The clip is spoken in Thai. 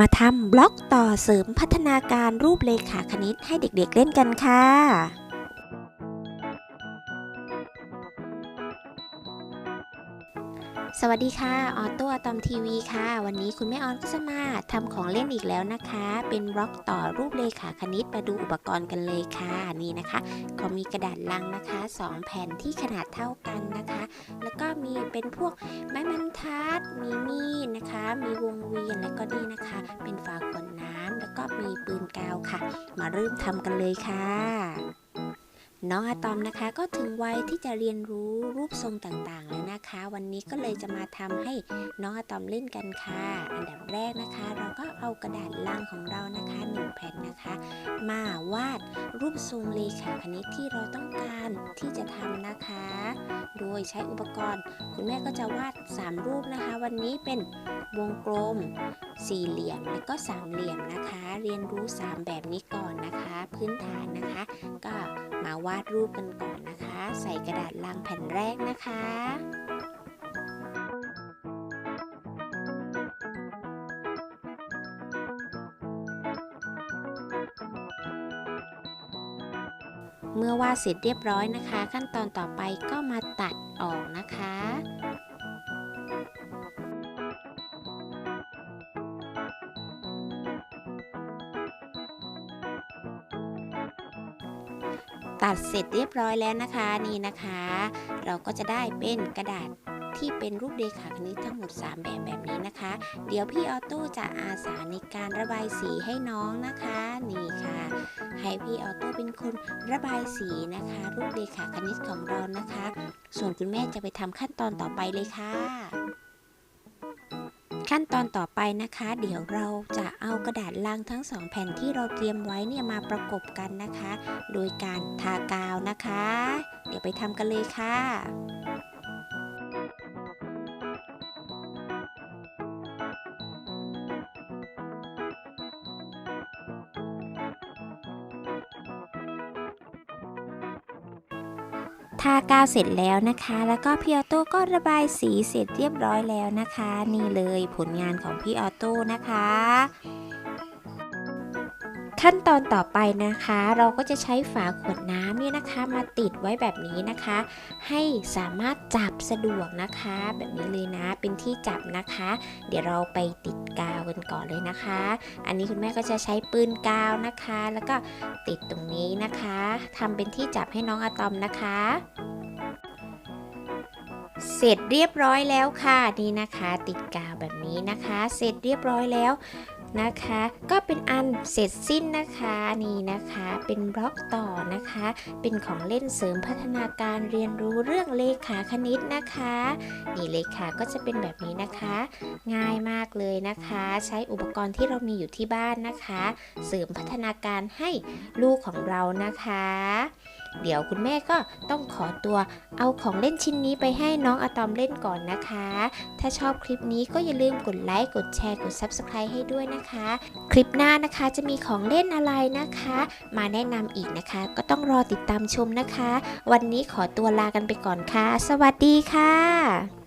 มาทำบล็อกต่อเสริมพัฒนาการรูปเลขาคณิตให้เด็กๆเล่นกันค่ะ สวัสดีค่ะ ออโต้อะตอมทีวีค่ะ วันนี้คุณแม่ออนก็จะมาทำของเล่นอีกแล้วนะคะ เป็นบล็อกต่อรูปเลขาคณิตมาดูอุปกรณ์กันเลยค่ะ นี่นะคะก็มีกระดาษลังนะคะ 2 แผ่นที่ขนาดเท่ากันนะคะ แล้วก็มีเป็นพวกไม้บรรทัด มีมีดนะคะ มีวงเวียนแล้วก็นี่นะคะ เป็นฝาขวดน้ำแล้วก็มีปืนกาวค่ะ มาเริ่มทำกันเลยค่ะ น้องอะตอมนะคะก็ถึงวัยที่จะเรียนรู้รูปทรงต่างๆแล้วนะคะ วันนี้ก็เลยจะมาทำให้น้องอะตอมเล่นกันค่ะ อันดับแรกนะคะ เราก็เอากระดาษลังของเรานะคะหนึ่งแผ่นนะคะ มาวาดรูปทรงเลขาคณิตที่เราต้องการที่จะทำนะคะ โดยใช้อุปกรณ์ คุณแม่ก็จะวาด 3 รูปนะคะ วันนี้เป็น วงกลม สี่เหลี่ยมและก็สามเหลี่ยมนะคะ เรียนรู้ 3 แบบนี้ก่อนนะคะ พื้นฐานนะคะ ก็มาวาดรูปกันก่อนนะคะ ใส่กระดาษลังแผ่นแรกนะคะเมื่อวาดเสร็จเรียบร้อยนะคะ ขั้นตอนต่อไปก็มาตัดออกนะคะ ตัดเสร็จเรียบร้อยแล้วนะคะนี่นะคะ เราก็จะได้เป็นกระดาษที่เป็นรูปเรขาคณิตทั้งหมด 3 แบบแบบนี้นะคะ เดี๋ยวพี่ออโต้จะอาสาในการระบายสีให้น้องนะคะ นี่ค่ะ ให้พี่ออโต้เป็นคนระบายสีนะคะ รูปเรขาคณิตของเรานะคะ ส่วนคุณแม่จะไปทำขั้นตอนต่อไปเลยค่ะ ขั้นตอนต่อไปนะคะ เดี๋ยวเราจะเอากระดาษลังทั้งสองแผ่นที่เราเตรียมไว้เนี่ยมาประกบกันนะคะ โดยการทากาวนะคะ เดี๋ยวไปทำกันเลยค่ะ ทากาวเสร็จแล้วนะคะ แล้วก็พี่ออโต้ก็ระบายสีเสร็จเรียบร้อยแล้วนะคะ นี่เลยผลงานของพี่ออโต้นะคะ ขั้นตอนต่อไปนะคะ เราก็จะใช้ฝาขวดน้ำเนี่ยนะคะมาติดไว้แบบนี้นะคะ ให้สามารถจับสะดวกนะคะ แบบนี้เลยนะเป็นที่จับนะคะ เดี๋ยวเราไปติดกาวกันก่อนเลยนะคะ อันนี้คุณแม่ก็จะใช้ปืนกาวนะคะ แล้วก็ติดตรงนี้นะคะทำเป็นที่จับให้น้องอะตอมนะคะเสร็จเรียบร้อยแล้วค่ะนี่นะคะ ติดกาวแบบนี้นะคะ เสร็จเรียบร้อยแล้ว นะคะ ก็เป็นอันเสร็จสิ้นนะคะนี่นะคะ เป็นบล็อกต่อนะคะ เป็นของเล่นเสริมพัฒนาการเรียนรู้เรื่องเลขาคณิตนะคะ นี่เลขาก็จะเป็นแบบนี้นะคะ ง่ายมากเลยนะคะ ใช้อุปกรณ์ที่เรามีอยู่ที่บ้านนะคะ เสริมพัฒนาการให้ลูกของเรานะคะเดี๋ยวคุณแม่ก็ต้องขอตัวเอาของเล่นชิ้นนี้ไปให้น้องอะตอมเล่นก่อนนะคะ ถ้าชอบคลิปนี้ก็อย่าลืมกดไลค์กดแชร์กด Subscribe ให้ด้วยนะคะ คลิปหน้านะคะจะมีของเล่นอะไรนะคะ มาแนะนำอีกนะคะ ก็ต้องรอติดตามชมนะคะ วันนี้ขอตัวลากันไปก่อนค่ะ สวัสดีค่ะ